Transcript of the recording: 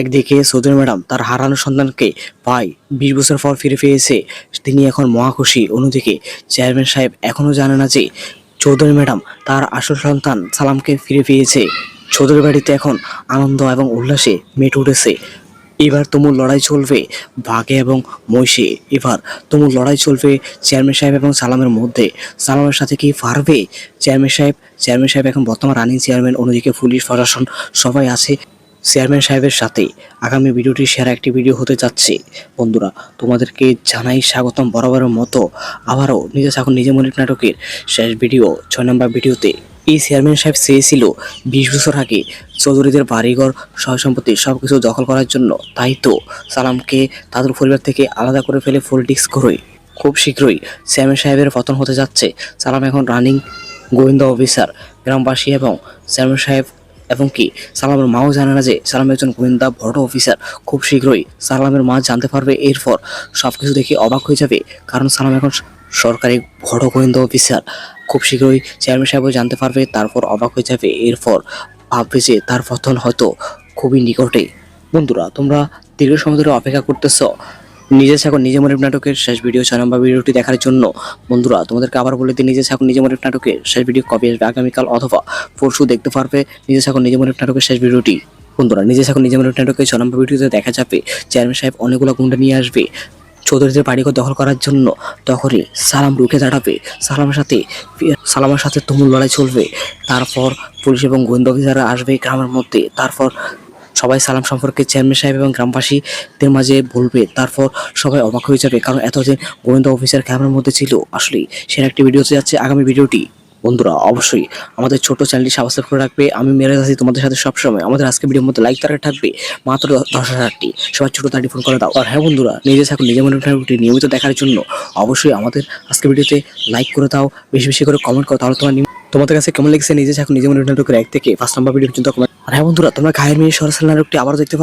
একদিকে চৌধুরী ম্যাডাম তার হারানো সন্তানকে প্রায় বিশ বছর পর ফিরে পেয়েছে, তিনি এখন মহাখুশি অন্যদিকে চেয়ারম্যান সাহেব এখনও জানে না যে চৌধুরী ম্যাডাম তার আসল সন্তান সালামকে ফিরে পেয়েছে। চৌধুরী বাড়িতে এখন আনন্দ এবং উল্লাসে মেতে উঠেছে। এবার তুমুল লড়াই চলবে বাঘে এবং মহিষে। এবার তুমুল লড়াই চলবে চেয়ারম্যান সাহেব এবং সালামের মধ্যে। সালামের সাথে কি পারবে? চেয়ারম্যান সাহেব চেয়ারম্যান সাহেব এখন বর্তমান রানিং চেয়ারম্যান, অন্যদিকে পুলিশ প্রশাসন সবাই আছে। চেয়ারম্যান সাহেবের সাথে আগামী ভিডিওটি সেরা একটি ভিডিও হতে যাচ্ছে। বন্ধুরা, তোমাদেরকে জানাই স্বাগতম বরাবরের মতো। আবারও নিজে এখন নিজে মনিক নাটকের শেষ ভিডিও। ছয় নম্বর ভিডিওতে এই চেয়ারম্যান সাহেব চেয়েছিল বিশ বছর আগে চৌধুরীদের বাড়িঘর সহ সম্পত্তি সব কিছু দখল করার জন্য। তাই তো সালামকে তাদের পরিবার থেকে আলাদা করে ফেলে পলিটিক্স করে খুব শীঘ্রই চেয়ারম্যান সাহেবের পতন হতে যাচ্ছে। সালাম এখন রানিং গোয়েন্দা অফিসার, গ্রামবাসী এবং চেয়ারম্যান সাহেব এবং কি, সালামের মাও জানে না যে সালাম একজন গোয়েন্দা, বড় অফিসার। খুব শীঘ্রই সালামের মা জানতে পারবে এরপর সব কিছু দেখে অবাক হয়ে যাবে, কারণ সালাম এখন সরকারি বড় গোয়েন্দা অফিসার। খুব শীঘ্রই চেয়ারম্যান সাহেবও জানতে পারবে, তারপর অবাক হয়ে যাবে, এরপর ভাববে যে তার পতন হয়তো খুবই নিকটে। বন্ধুরা, তোমরা দীর্ঘ সময় ধরে অপেক্ষা করতেছ নিজে থাকো, নিজে মরিব নাটকের শেষ ভিডিও ছয় নম্বর ভিডিওটি দেখার জন্য। বন্ধুরা, তোমাদেরকে আবার বলে দিই, নিজে থাকো, নিজে মরিব নাটকের শেষ ভিডিও কবে আসবে? আগামীকাল অথবা পরশু দেখতে পারবে, নিজে থাকো, নিজে মরিব নাটকের শেষ ভিডিওটি বন্ধুরা, নিজে থাকো, নিজে মরিব নাটকের ছয় নম্বর ভিডিওতে দেখা যাবে, চেয়ারম্যান সাহেব অনেকগুলো গুন্ডা নিয়ে আসবে। চৌধুরীদের বাড়িঘর দখল করার জন্য তখনই সালাম রুখে দাঁড়াবে। সালামের সাথে সালামের সাথে তুমুল লড়াই চলবে। তারপর পুলিশ এবং গোয়েন্দা অফিসাররা আসবে গ্রামের মধ্যে। তারপর সবাই সালাম সম্পর্কে চেয়ারম্যান সাহেব এবং গ্রামবাসীদের মাঝে বলবে। তারপর সবাই অবাক হয়ে যাবে, কারণ এতদিন গোয়েন্দা অফিসার ক্যামেরার মধ্যে ছিল। আসলে সেরা একটি ভিডিওতে যাচ্ছে আগামী ভিডিওটি। বন্ধুরা, অবশ্যই আমাদের ছোট চ্যানেলটি সাবস্ক্রাইব করে রাখবে। আমি মেরে আছি তোমাদের সাথে সবসময়। আমাদের আজকে ভিডিওর মধ্যে লাইক তারা থাকবে মাত্র দশ হাজারটি সবার ছোট তাটি ফোন করে দাও। আর হ্যাঁ বন্ধুরা, নিজে থাকুন, নিজের মনে নিয়মিত দেখার জন্য। অবশ্যই আমাদের আজকে ভিডিওতে লাইক করে দাও, বেশি বেশি করে কমেন্ট করো, তাহলে তোমার তোমাদের কাছে কেমন লেগেছে? নিজে থাকুন, নিজের মনে এক থেকে ফার্স্ট নাম্বার ভিডিও পর্যন্ত আর হ্যাঁ বন্ধুরা তোমরা ঘায়ের মেয়ে সরাসরি নাটকটি আবার দেখতে পারো।